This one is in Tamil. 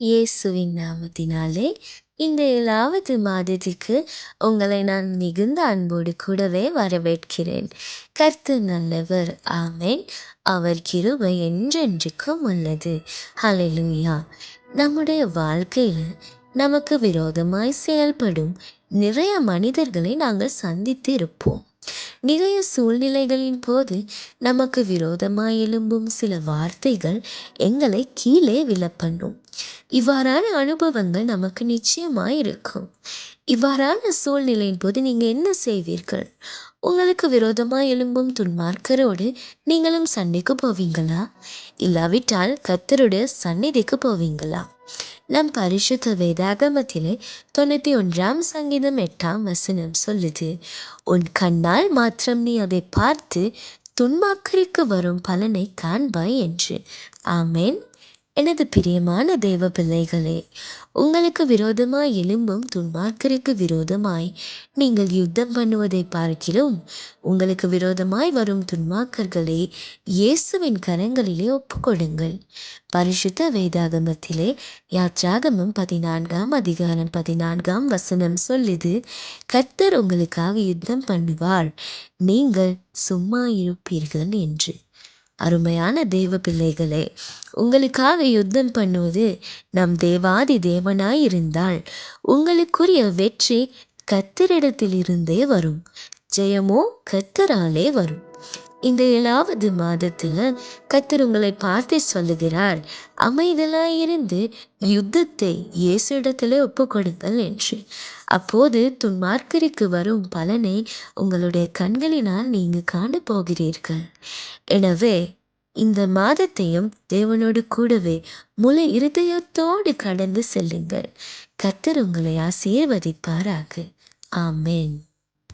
இயேசுவின் நாமத்தினாலே இந்த ஏழாவது மாதத்துக்கு உங்களை நான் மிகுந்த அன்போடு கூடவே வரவேற்கிறேன். கர்த்தர் நல்லவர். ஆமேன். அவர் கிருபை என்றென்றுக்கும் உள்ளது. ஹலெலுயா நம்முடைய வாழ்க்கையில் நமக்கு விரோதமாய் செயல்படும் நிறைய மனிதர்களை நாங்கள் சந்தித்து இருப்போம் நிறைய சூழ்நிலைகளின் போது நமக்கு விரோதமாய் எழும்பும் சில வார்த்தைகள் எங்களை கீழே விழப்பண்ணும் இவ்வாறான அனுபவங்கள் நமக்கு நிச்சயமாய் இருக்கும். இவ்வாறான சூழ்நிலையின் போது நீங்கள் என்ன செய்வீர்கள்? உங்களுக்கு விரோதமாக எழும்பும் துன்மார்க்கரோடு நீங்களும் சண்டைக்கு போவீங்களா? இல்லாவிட்டால் கத்தருடைய சந்நிதிக்கு போவீங்களா? நம் பரிசுத்த வேதாகமத்திலே தொண்ணூற்றி ஒன்றாம் சங்கீதம் எட்டாம் வசனம் சொல்லுது உன் கண்ணால் மாத்திரம் நீ அதை பார்த்து துன்மாக்கருக்கு வரும் பலனை காண்பாய் என்று. ஆமேன். எனது பிரியமான தேவ பிள்ளைகளே உங்களுக்கு விரோதமாய் எழும்பும் துன்மார்க்கருக்கு விரோதமாய் நீங்கள் யுத்தம் பண்ணுவதை பார்க்கிறோம். உங்களுக்கு விரோதமாய் வரும் துன்மார்க்கர்களை இயேசுவின் கரங்களிலே ஒப்புக்கொடுங்கள். பரிசுத்த வேதாகமத்திலே யாத்ராகமம் பதினான்காம் அதிகாரம் பதினான்காம் வசனம் சொல்லுது கர்த்தர் உங்களுக்காக யுத்தம் பண்ணுவார். நீங்கள் சும்மா இருப்பீர்கள் என்று. அருமையான தேவ பிள்ளைகளே உங்களுக்காக யுத்தம் பண்ணுவது நம் தேவாதி தேவனாயிருந்தால் உங்களுக்குரிய வெற்றி கத்தரிடத்திலிருந்தே வரும் ஜெயமோ கத்தராலே வரும். இந்த ஏழாவது மாதத்தில் கத்தர் உங்களை பார்த்து சொல்லுகிறார் அமைதலாயிருந்து யுத்தத்தை இயேசுடத்தில் ஒப்பு கொடுங்கள் என்று. அப்போது துன்மார்க்கருக்கு வரும் பலனை உங்களுடைய கண்களினால் நீங்கள் காண போகிறீர்கள் எனவே இந்த மாதத்தையும் தேவனோடு கூடவே முழு இருதயத்தோடு கடந்து செல்லுங்கள். கத்தர் உங்களை ஆசீர்வதிப்பாராக. ஆமேன்.